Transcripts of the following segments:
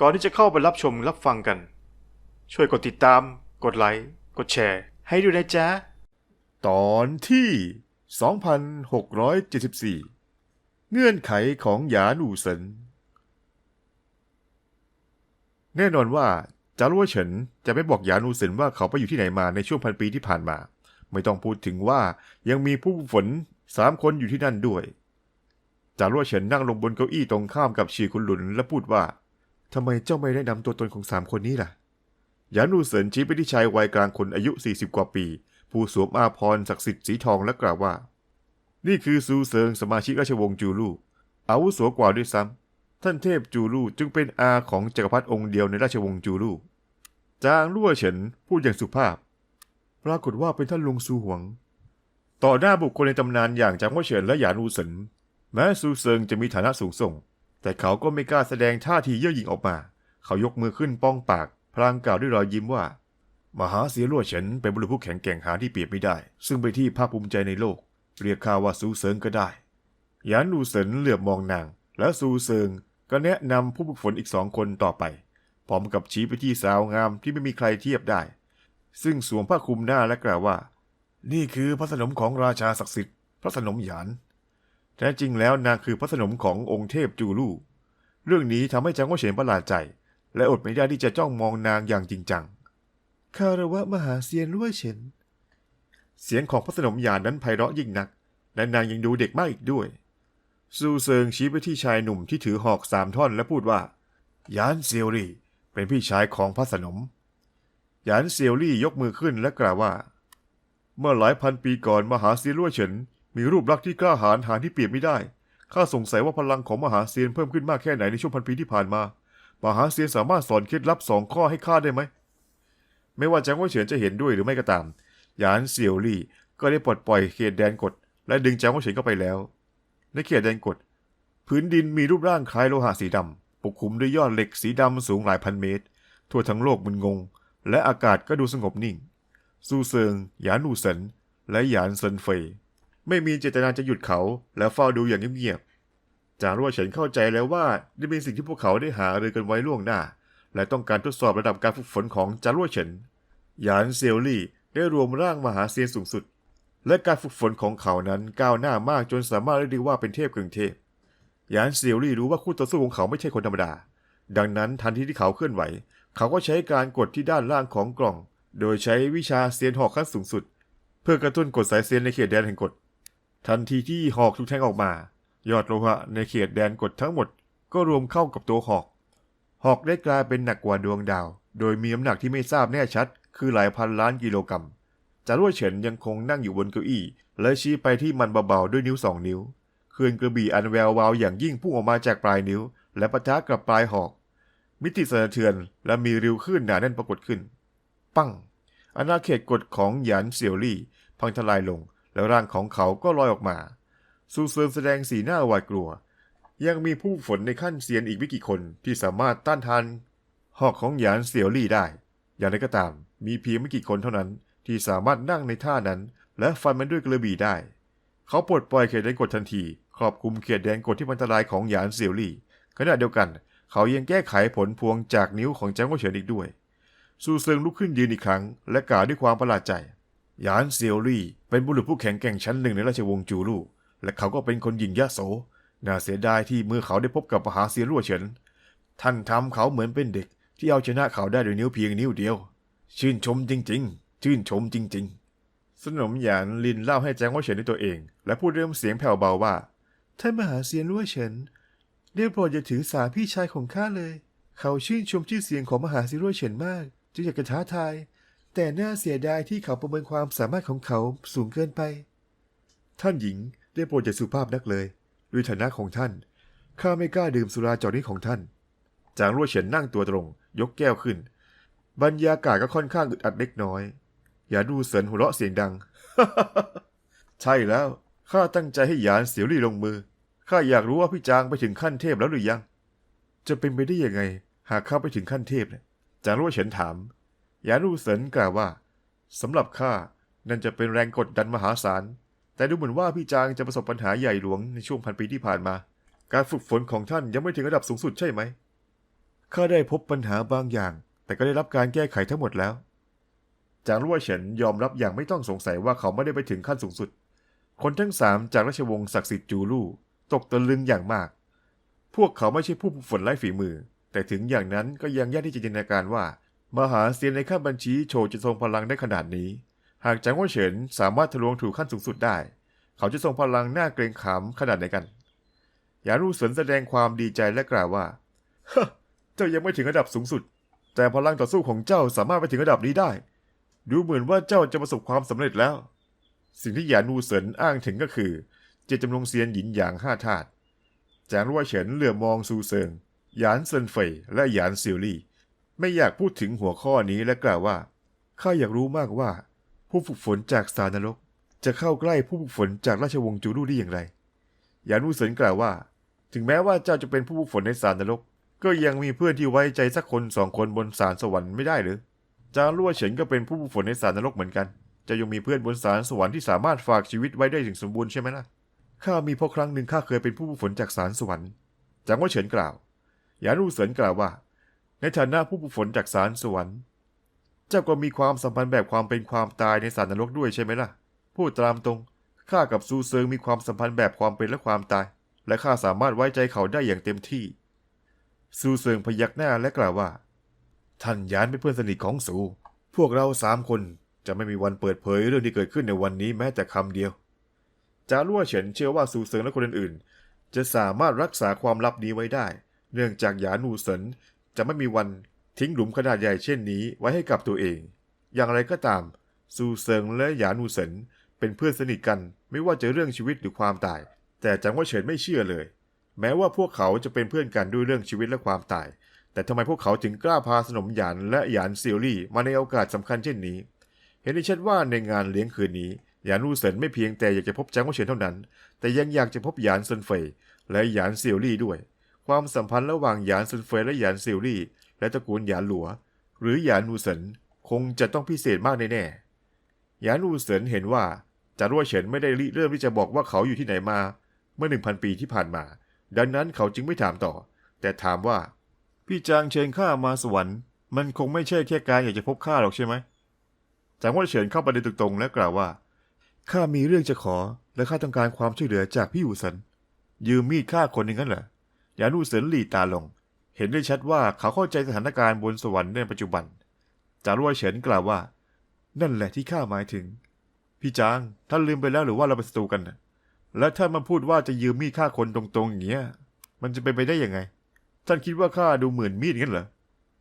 ก่อนที่จะเข้าไปรับชมรับฟังกัน ช่วยกดติดตาม กดไลค์ กดแชร์ ให้ด้วยนะจ๊ะ ตอนที่ 2674 เงื่อนไขของหยาหนูเซินแน่นอนว่าจารัวเฉินจะไม่บอกหยาหนูเซินว่าเขาไปอยู่ที่ไหนมาในช่วงพันปีที่ผ่านมา ไม่ต้องพูดถึงว่ายังมีผู้ฝึกฝนสามคนอยู่ที่นั่นด้วยจารัวเฉินนั่งลงบนเก้าอี้ตรงข้ามกับชีคุณหลุนและพูดว่า ทำไมเจ้าไม่ได้นำตัวตนของสามคนนี้ล่ะ หยานรูเซินชี้ไปที่ชายวัยกลางคนอายุ 40 กว่าปี ผู้สวมอาภรณ์ศักดิ์สิทธิ์สีทองและกล่าวว่า นี่คือซูเซิงสมาชิกราชวงศ์จูลู่อาวุโสกว่าด้วยซ้ำท่านเทพจูลู่จึงเป็นอาของจักรพรรดิองค์เดียวในราชวงศ์จูลู่จางลั่วเฉินพูดอย่างสุภาพ ปรากฏว่าเป็นท่านลุงซูหวง ต่อหน้าบุคคลในตำนานอย่างจางว่าเฉินและหยานรูเซินแม้ซูเซิงจะมีฐานะสูงส่ง แต่เขาก็ไม่กล้าแสดงท่าทีเย่อหยิ่งออกมา เขายกมือขึ้นป้องปาก พลางกล่าวด้วยรอยยิ้มว่า มหาเสียลั่วเฉินเป็นบุรุษผู้แข็งแกร่งหาที่เปรียบไม่ได้ ซึ่งเป็นที่ภาคภูมิใจในโลก เรียกข้าว่าซูเซิงก็ได้หยานดูเซินเหลือบมองนาง และซูเซิงก็แนะนำผู้ฝึกฝนอีกสองคนต่อไป พร้อมกับชี้ไปที่สาวงามที่ไม่มีใครเทียบได้ ซึ่งสวมผ้าคลุมหน้าและกล่าวว่า นี่คือพระสนมของราชาศักดิ์สิทธิ์ พระสนมหยาน แท้จริงแล้วนางคือพระสนมขององค์เทพจูลู่เรื่องนี้ทำให้จางว่าเฉินประหลาดใจ และอดไม่ได้ที่จะจ้องมองนางอย่างจริงจังคารวะมหาเซียนลุ่ยเฉินเสียงของพระสนมยานนั้นไพเราะยิ่งนัก และนางยังดูเด็กมากอีกด้วยซูเซิงชี้ไปที่ชายหนุ่มที่ถือหอกสามท่อนและพูดว่า ยานเซียวลี่เป็นพี่ชายของพระสนม ยานเซียวลี่ยกมือขึ้นและกล่าวว่า เมื่อหลายพันปีก่อนมหาเซียนลุ่ยเฉิน มีรูปลักษณ์ที่กล้าหาญหาที่เปรียบไม่ได้ ข้าสงสัยว่าพลังของมหาเซียนเพิ่มขึ้นมากแค่ไหนในช่วงพันปีที่ผ่านมา มหาเซียนสามารถสอนเคล็ดลับสองข้อให้ข้าได้ไหม ไม่ว่าจางว่าเฉินจะเห็นด้วยหรือไม่ก็ตาม หยานเซียวลี่ก็ได้ปลดปล่อยเขตแดนกฎและดึงจางว่าเฉินเข้าไปแล้ว ในเขตแดนกฎพื้นดินมีรูปร่างคล้ายโลหะสีดำปกคลุมด้วยยอดเหล็กสีดำสูงหลายพันเมตร ทั่วทั้งโลกมึนงง และอากาศก็ดูสงบนิ่ง ซูเซิงหยานหนูเซินและหยานเซินเฟย ไม่มีเจตนาจะหยุดเขา และเฝ้าดูอย่างเงียบๆ จารั่วเฉินเข้าใจแล้วว่านี่เป็นสิ่งที่พวกเขาได้หาเรือกันไว้ล่วงหน้า และต้องการทดสอบระดับการฝึกฝนของจารั่วเฉิน หยานเซียวลี่ได้รวมร่างมหาเซียนสูงสุด และการฝึกฝนของเขานั้นก้าวหน้ามากจนสามารถเรียกได้ว่าเป็นเทพกึ่งเทพ หยานเซียวลี่รู้ว่าคู่ต่อสู้ของเขาไม่ใช่คนธรรมดา ดังนั้นทันทีที่เขาเคลื่อนไหว เขาก็ใช้การกดที่ด้านล่างของกล่อง โดยใช้วิชาเซียนหอกขั้นสูงสุด เพื่อกระตุ้นกดสายเซียนในเขตแดนแห่งกฎ ทันทีที่หอกถูกแทงออกมา ยอดโลหะในเขตแดนกฎทั้งหมดก็รวมเข้ากับตัวหอก หอกได้กลายเป็นหนักกว่าดวงดาว โดยมีน้ำหนักที่ไม่ทราบแน่ชัด คือหลายพันล้านกิโลกรัมจารวดเฉินยังคงนั่งอยู่บนเก้าอี้ และชี้ไปที่มันเบาๆด้วยนิ้วสองนิ้วเคลื่อนกระบี่อันแวววาวอย่างยิ่งพุ่งออกมาจากปลายนิ้ว และปะทะกับปลายหอก มิติสะเทือนและมีริวคลื่นหนาแน่นปรากฏขึ้น ปั้งอาณาเขตกฎของหยานเซียวลี่ พังทลายลง แล้วร่างของเขาก็ลอยออกมาซูเซินแสดงสีหน้าหวาดกลัว ยังมีผู้ฝนในขั้นเซียนอีกไม่กี่คนที่สามารถต้านทานหอกของหยานเซียวลี่ได้ อย่างไรก็ตาม มีเพียงไม่กี่คนเท่านั้นที่สามารถนั่งในท่านั้น และฟันมันด้วยกระบี่ได้ เขาปลดปล่อยเขตแดนกฎทันที ครอบคลุมเขตแดนกฎที่อันตรายของหยานเซียวลี่ ขณะเดียวกัน เขายังแก้ไขผลพวงจากนิ้วของแจางกัวเฉินอีกด้วยซูเซิงลุกขึ้นยืนอีกครั้ง และกล่าวด้วยความประหลาดใจ หยานเซียวลี่เป็นบุรุษผู้แข็งแกร่งชั้นหนึ่งในราชวงศ์จูลู่และเขาก็เป็นคนหญิงยโส น่าเสียดายที่เมื่อเขาได้พบกับมหาเซียรั่วเฉิน ท่านทำเขาเหมือนเป็นเด็ก ที่เอาชนะเขาได้ด้วยนิ้วเพียงนิ้วเดียว ชื่นชมจริง ๆ ชื่นชมจริง ๆ สนมหยานลินเล่าให้แจ้งว่าเฉินด้วยตัวเอง และพูดเรื่องเสียงแผ่วเบาว่า ท่านมหาเซียนรั่วเฉินเรียกโปรดอย่าถือสาพี่ชายของข้าเลย เขาชื่นชมชื่อเสียงของมหาเซียนรั่วเฉินมากจึงอยากจะท้าทาย แต่น่าเสียดายที่เขาประเมินความสามารถของเขาสูงเกินไป ท่านหญิงได้โปรดอย่าสุภาพนักเลยด้วยฐานะของท่าน ข้าไม่กล้าดื่มสุราจอกนี้ของท่าน จางรั่วเฉินนั่งตัวตรง ยกแก้วขึ้น บรรยากาศก็ค่อนข้างอึดอัดเล็กน้อย อย่าดูเสินหัวเราะเสียงดัง ใช่แล้ว ข้าตั้งใจให้หยานเสียวลี่ลงมือ ข้าอยากรู้ว่าพี่จางไปถึงขั้นเทพแล้วหรือยัง จะเป็นไปได้ยังไง หากข้าไปถึงขั้นเทพเนี่ยจางรั่วเฉินถาม ยานรูเสินกล่าวว่าสำหรับข้านั่นจะเป็นแรงกดดันมหาศาล แต่ดูเหมือนว่าพี่จางจะประสบปัญหาใหญ่หลวงในช่วงพันปีที่ผ่านมา การฝึกฝนของท่านยังไม่ถึงระดับสูงสุดใช่ไหมข้าได้พบปัญหาบางอย่าง แต่ก็ได้รับการแก้ไขทั้งหมดแล้ว จางลั่วเฉินยอมรับอย่างไม่ต้องสงสัยว่าเขาไม่ได้ไปถึงขั้นสูงสุด คนทั้งสามจากราชวงศ์ศักดิ์สิทธิ์จูลู่ตกตะลึงอย่างมาก พวกเขาไม่ใช่ผู้ฝึกฝนไร้ฝีมือ แต่ถึงอย่างนั้นก็ยังยากที่จะจินตนาการว่า มหาเซียนในขั้นบัญชีโชว์จะทรงพลังได้ขนาดนี้ หากจางว่าเฉินสามารถทะลวงถูขั้นสูงสุดได้ เขาจะทรงพลังหน้าเกรงขามขนาดไหนกันหยานูเสินแสดงความดีใจและกล่าวว่าฮเจ้ายังไม่ถึงระดับสูงสุด แต่พลังต่อสู้ของเจ้าสามารถไปถึงระดับนี้ได้ ดูเหมือนว่าเจ้าจะประสบความสำเร็จแล้ว สิ่งที่หยานูเสินอ้างถึงก็คือ เจตจำนงเซียนหยินหยางห้าธาตุจางรั่วเฉินเหลือมองซูเซิงหยานเซินเฟยและหยานซิลลี่ ไม่อยากพูดถึงหัวข้อนี้และกล่าวว่าข้าอยากรู้มากว่า ผู้ฝึกฝนจากสารนรก จะเข้าใกล้ผู้ฝึกฝนจากราชวงศ์จูรูได้อย่างไร ยานูเสินกล่าวว่า ถึงแม้ว่าเจ้าจะเป็นผู้ฝึกฝนในสารนรก ก็ยังมีเพื่อนที่ไว้ใจสักคนสองคนบนสารสวรรค์ไม่ได้หรือจางลั่วเฉินก็เป็นผู้ฝึกฝนในสารนรกเหมือนกันจะยังมีเพื่อนบนสารสวรรค์ที่สามารถฝากชีวิตไว้ได้ถึงสมบูรณ์ใช่ไหมล่ะข้ามีพราะครั้งหนึ่งข้าเคยเป็นผู้ฝึกฝนจากสารสวรรค์จางว่าเฉินกล่าว ยานูเสินกล่าวว่า ในฐานะผู้ฝึกฝนจากสารสวรรค์ เจ้าก็มีความสัมพันธ์แบบความเป็นความตายในสารนรกด้วยใช่ไหมล่ะ พูดตามตรงข้ากับซูเซิงมีความสัมพันธ์แบบความเป็นและความตาย และข้าสามารถไว้ใจเขาได้อย่างเต็มที่ ซูเซิงพยักหน้าและกล่าวว่า ท่านยานเป็นเพื่อนสนิทของซูพวกเราสามคนจะไม่มีวันเปิดเผยเรื่องที่เกิดขึ้นในวันนี้แม้แต่คำเดียว จารั่วเฉินเชื่อว่าซูเซิงและคนอื่นๆ จะสามารถรักษาความลับนี้ไว้ได้ เนื่องจากหยานูเซิน จะไม่มีวันทิ้งหลุมขนาดใหญ่เช่นนี้ไว้ให้กับตัวเอง อย่างไรก็ตาม ซูเซิงและหยานูเซินเป็นเพื่อนสนิทกันไม่ว่าจะเรื่องชีวิตหรือความตาย แต่จังว่าเฉินไม่เชื่อเลย แม้ว่าพวกเขาจะเป็นเพื่อนกันด้วยเรื่องชีวิตและความตาย แต่ทำไมพวกเขาถึงกล้าพาสนมหยานและหยานซิลลี่มาในโอกาสสำคัญเช่นนี้ เห็นได้ชัดว่าในงานเลี้ยงคืนนี้หยานรูเซินไม่เพียงแต่อยากจะพบจังว่าเฉินเท่านั้น แต่ยังอยากจะพบหยานเซินเฟยและหยานซิลลี่ด้วย ความสัมพันธ์ระหว่างหยานซินเฟยและหยานซิลลี่ และตระกูลหยานหลัว หรือหยานนูเซินคงจะต้องพิเศษมากแน่ๆหยานนูเซินเห็นว่าจารว่าเฉินไม่ได้ริเริ่มที่จะบอกว่าเขาอยู่ที่ไหนมา เมื่อหนึ่งพันปีที่ผ่านมา ดังนั้นเขาจึงไม่ถามต่อ แต่ถามว่า พี่จางเชิญข้ามาสวรรค์ มันคงไม่ใช่แค่การอยากจะพบข้าหรอกใช่ไหมจางว่าเฉินเข้าประเด็นตรงๆและกล่าวว่าข้ามีเรื่องจะขอและข้าต้องการความช่วยเหลือจากพี่อูสันยืมมีดฆ่าคนอย่างนั้นเหรอ ยานูเสินหลีตาลง เห็นได้ชัดว่าเขาเข้าใจสถานการณ์บนสวรรค์ในปัจจุบัน จางว่าเฉินกล่าวว่า นั่นแหละที่ข้าหมายถึง พี่จางท่านลืมไปแล้วหรือว่าเราเป็นศัตรูกันนะและท่านมาพูดว่าจะยืมมีดฆ่าคนตรงๆอย่างเงี้ย มันจะเป็นไปได้ยังไง ท่านคิดว่าข้าดูเหมือนมีดงั้นเหรอ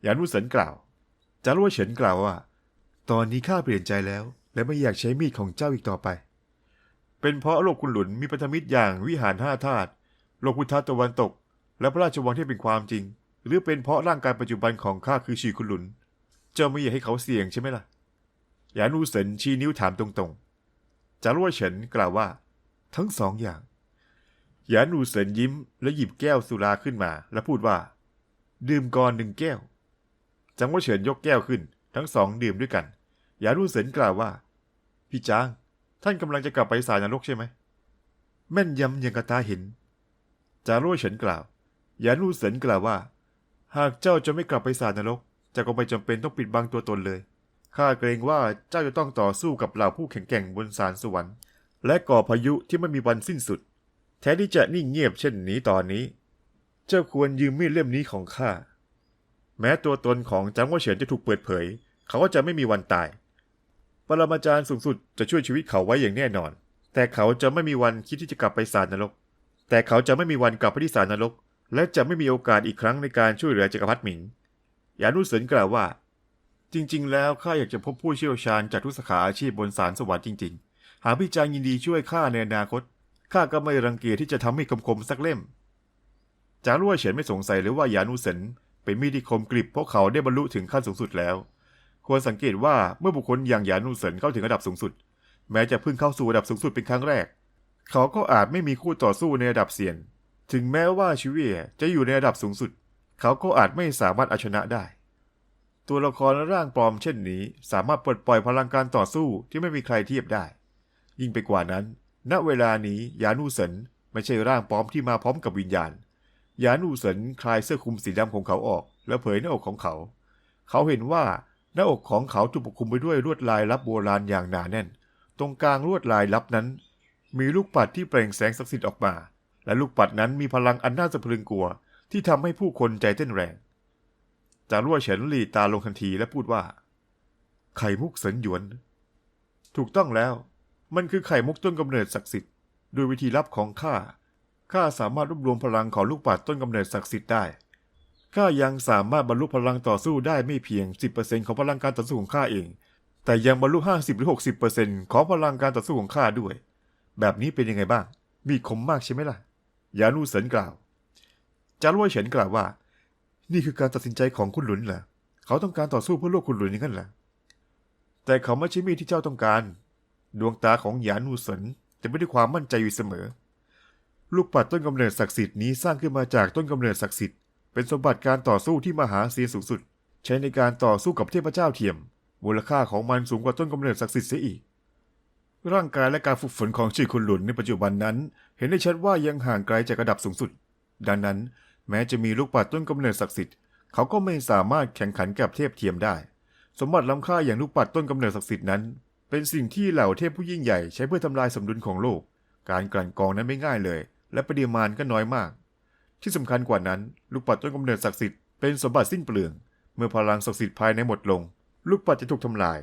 ยานุเสินกล่าว จารุวเฉินกล่าวว่า ตอนนี้ข้าเปลี่ยนใจแล้ว และไม่อยากใช้มีดของเจ้าอีกต่อไป เป็นเพราะโลกคุณหลุนมีพันธมิตรอย่างวิหารห้าธาตุโลกพุทธตะวันตก และพระราชวังที่เป็นความจริง หรือเป็นเพราะร่างกายปัจจุบันของข้าคือชีคุณหลุน เจ้าไม่อยากให้เขาเสี่ยงใช่ไหมล่ะหยานูเสินชี้นิ้วถามตรงๆ จารวเฉินกล่าวว่า ทั้งสองอย่างหยานูเสินยิ้มและหยิบแก้วสุราขึ้นมา และพูดว่า ดื่มก่อนหนึ่งแก้วจังหวะเฉินยกแก้วขึ้น ทั้งสองดื่มด้วยกันหยานูเสินกล่าวว่า พี่จางท่านกำลังจะกลับไปสายนรกใช่ไหมแม่นยำอย่างกระตาเห็นจารุ่วเฉินกล่าว หยานูเสินกล่าวว่า หากเจ้าจะไม่กลับไปสายนรกเจะก็ไม่จำเป็นต้องปิดบังตัวตนเลยข้าเกรงว่าเจ้าจะต้องต่อสู้กับเหล่าผู้แข็งแกร่งบนสารสวรรค์ และก่อพายุที่ไม่มีวันสิ้นสุด แทนที่จะนิ่งเงียบเช่นนี้ตอนนี้ เจ้าควรยืมมีดเล่มนี้ของข้าแม้ตัวตนของจังหวะเฉินจะถูกเปิดเผย เขาก็จะไม่มีวันตาย ปรมาจารย์สูงสุดจะช่วยชีวิตเขาไว้อย่างแน่นอน แต่เขาจะไม่มีวันคิดที่จะกลับไปสารนรก แต่เขาจะไม่มีวันกลับไปที่สารนรก และจะไม่มีโอกาสอีกครั้งในการช่วยเหลือจักรพรรดิหมิงยานุเสินกล่าวว่า จริง ๆ แล้วข้าอยากจะพบผู้เชี่ยวชาญจากทุกสาขาอาชีพบนสารสวรรค์จริง ๆ หากพี่จางยินดีช่วยข้าในอนาคตข้าก็ไม่รังเกียจที่จะทำให้คมๆสักเล่มจารั่วเฉินไม่สงสัยเลยว่ายานุเสินเป็นมีดที่คมกริบเพราะเขาได้บรรลุถึงขั้นสูงสุดแล้ว ควรสังเกตว่าเมื่อบุคคลอย่างยานุเสินเข้าถึงระดับสูงสุด แม้จะเพิ่งเข้าสู่ระดับสูงสุดเป็นครั้งแรก เขาก็อาจไม่มีคู่ต่อสู้ในระดับเซียน ถึงแม้ว่าชิเวียจะอยู่ในระดับสูงสุด เขาก็อาจไม่สามารถเอาชนะได้ ตัวละครร่างปลอมเช่นนี้ สามารถปลดปล่อยพลังการต่อสู้ที่ไม่มีใครเทียบได้ ยิ่งไปกว่านั้น ณเวลานี้ยานูเสินไม่ใช่ร่างปลอมที่มาพร้อมกับวิญญาณ ยานูเสินคลายเสื้อคลุมสีดำของเขาออก แล้วเผยหน้าอกของเขา เขาเห็นว่าหน้าอกของเขาถูกปกคลุมไปด้วยลวดลายลับโบราณอย่างหนาแน่น ตรงกลางลวดลายลับนั้น มีลูกปัดที่เปล่งแสงศักดิ์สิทธิ์ออกมา และลูกปัดนั้นมีพลังอันน่าสะพรึงกลัว ที่ทำให้ผู้คนใจเต้นแรง จารั่วเฉินหลีตาลงทันทีและพูดว่า ไข่มุกเสินหยวน ถูกต้องแล้ว มันคือไข่มุกต้นกำเนิดศักดิ์สิทธิ์โดยวิธีลับของข้าข้าสามารถรวบรวมพลังของลูกปัดต้นกำเนิดศักดิ์สิทธิ์ได้ข้ายังสามารถบรรลุพลังต่อสู้ได้ไม่เพียง 10%ของพลังการต่อสู้ของข้าเอง แต่ยังบรรลุ 50 หรือ 60%ของพลังการต่อสู้ของข้าด้วย แบบนี้เป็นยังไงบ้าง มีคมมากใช่ไหมล่ะ ยานูเสินกล่าว จารวยเฉินกล่าวว่า นี่คือการตัดสินใจของคุณหลุนเหรอเขาต้องการต่อสู้เพื่อโลกคุณหลุนอย่างนั้นเหรอแต่เขาไม่ใช่มีดที่เจ้าต้องการ ดวงตาของหยานูเสินจะไม่ได้ความมั่นใจอยู่เสมอ ลูกปัดต้นกำเนิดศักดิ์สิทธิ์นี้สร้างขึ้นมาจากต้นกำเนิดศักดิ์สิทธิ์เป็นสมบัติการต่อสู้ที่มหาศาลสูงสุด ใช้ในการต่อสู้กับเทพเจ้าเทียมมูลค่าของมันสูงกว่าต้นกำเนิดศักดิ์สิทธิ์เสียอีก ร่างกายและการฝึกฝนของชื่อคุณหลุนในปัจจุบันนั้น เห็นได้ชัดว่ายังห่างไกลจากระดับสูงสุด ดังนั้น แม้จะมีลูกปัดต้นกำเนิดศักดิ์สิทธิ์เขาก็ไม่สามารถแข่งขันกับเทพเทียมได้ สมบัติล้ำค่าอย่างลูกปัดต้นกำเนิดศักดิ์สิทธิ์นั้น เป็นสิ่งที่เหล่าเทพผู้ยิ่งใหญ่ใช้เพื่อทำลายสมดุลของโลก การกลั่นกรองนั้นไม่ง่ายเลย และปริมาณก็น้อยมาก ที่สำคัญกว่านั้น ลูกปัดต้นกำเนิดศักดิ์สิทธิ์เป็นสมบัติสิ้นเปลือง เมื่อพลังศักดิ์สิทธิ์ภายในหมดลง ลูกปัดจะถูกทำลาย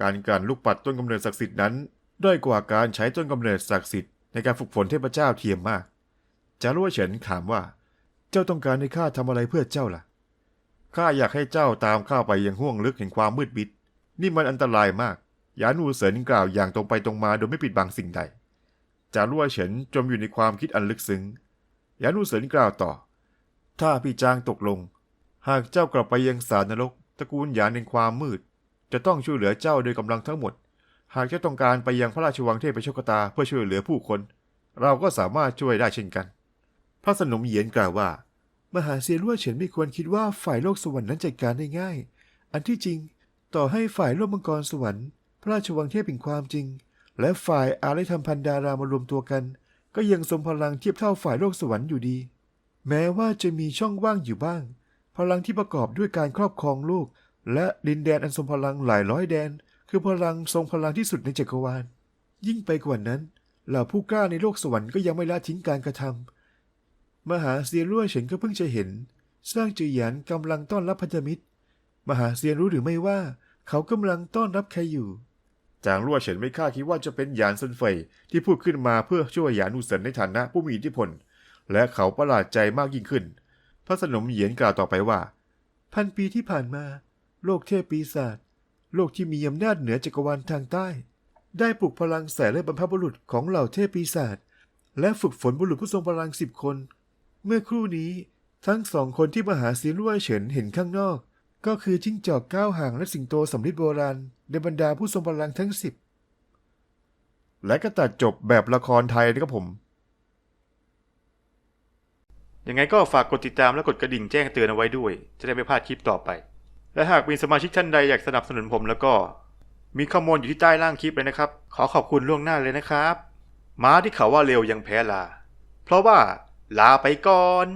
การกลั่นลูกปัดต้นกำเนิดศักดิ์สิทธิ์นั้น ด้อยกว่าการใช้ต้นกำเนิดศักดิ์สิทธิ์ในการฝึกฝนเทพเจ้าเทียมมาก จารุวเฉินถามว่า เจ้าต้องการให้ข้าทำอะไรเพื่อเจ้าล่ะ ข้าอยากให้เจ้าตามข้าไปยังห้วงลึกแห่งความมืดมิด นี่มันอันตรายมาก ยานูเสินกล่าวอย่างตรงไปตรงมาโดยไม่ปิดบังสิ่งใด จารุวเฉินจมอยู่ในความคิดอันลึกซึ้ง ยานูเสินกล่าวต่อ ถ้าพี่จางตกลง หากเจ้ากลับไปยังสารนรกตระกูลหยานในความมืด จะต้องช่วยเหลือเจ้าโดยกำลังทั้งหมด หากเจ้าต้องการไปยังพระราชวังเทพโชคตาเพื่อช่วยเหลือผู้คน เราก็สามารถช่วยได้เช่นกัน พระสนมเหยียนกล่าวว่า มหาเซียรั่วเฉินไม่ควรคิดว่าฝ่ายโลกสวรรค์นั้นจัดการได้ง่าย อันที่จริง ต่อให้ฝ่ายโลกมังกรสวรรค์ พระราชวังเทพเป็นความจริง และฝ่ายอารยธรรมพันดารามารวมตัวกัน ก็ยังทรงพลังเทียบเท่าฝ่ายโลกสวรรค์อยู่ดี แม้ว่าจะมีช่องว่างอยู่บ้าง พลังที่ประกอบด้วยการครอบครองโลกและดินแดนอันทรงพลังหลายร้อยแดน คือพลังทรงพลังที่สุดในจักรวาล ยิ่งไปกว่านั้นเหล่าผู้กล้าในโลกสวรรค์ก็ยังไม่ละทิ้งการกระทำมหาเซียนรั่วเฉินก็เพิ่งจะเห็น สร้างจือหยานกำลังต้อนรับพันธมิตร มหาเซียนรู้หรือไม่ว่า เขากำลังต้อนรับใครอยู่จางรั่วเฉินไม่คาดคิดว่าจะเป็นหยานเซินเฟยที่พูดขึ้นมาเพื่อช่วยหยานอุเซินในฐานะผู้มีอิทธิพล และเขาประหลาดใจมากยิ่งขึ้น พระสนมเหยียนกล่าวต่อไปว่า พันปีที่ผ่านมา โลกเทพปีศาจ โลกที่มีอำนาจเหนือจักรวาลทางใต้ ได้ปลุกพลังแสนและบรรพบุรุษของเหล่าเทพปีศาจและฝึกฝนบุรุษผู้ทรงพลังสิบคน เมื่อครู่นี้ทั้งสองคนที่มหาเซียนรั่วเฉินเห็นข้างนอก ก็คือจิ้งจอกก้าวห่างและสิงโตสำริดโบราณในบรรดาผู้ทรงพลังทั้งสิบและก็ตัดจบแบบละครไทยนะครับผมยังไงก็ฝากกดติดตามและกดกระดิ่งแจ้งเตือนเอาไว้ด้วย จะได้ไม่พลาดคลิปต่อไป และหากมีสมาชิกท่านใดอยากสนับสนุนผมแล้วก็ มีข้อมูลอยู่ที่ใต้ล่างคลิปเลยนะครับ ขอขอบคุณล่วงหน้าเลยนะครับ ม้าที่เขาว่าเร็วยังแพ้ลา เพราะว่าลาไปก่อน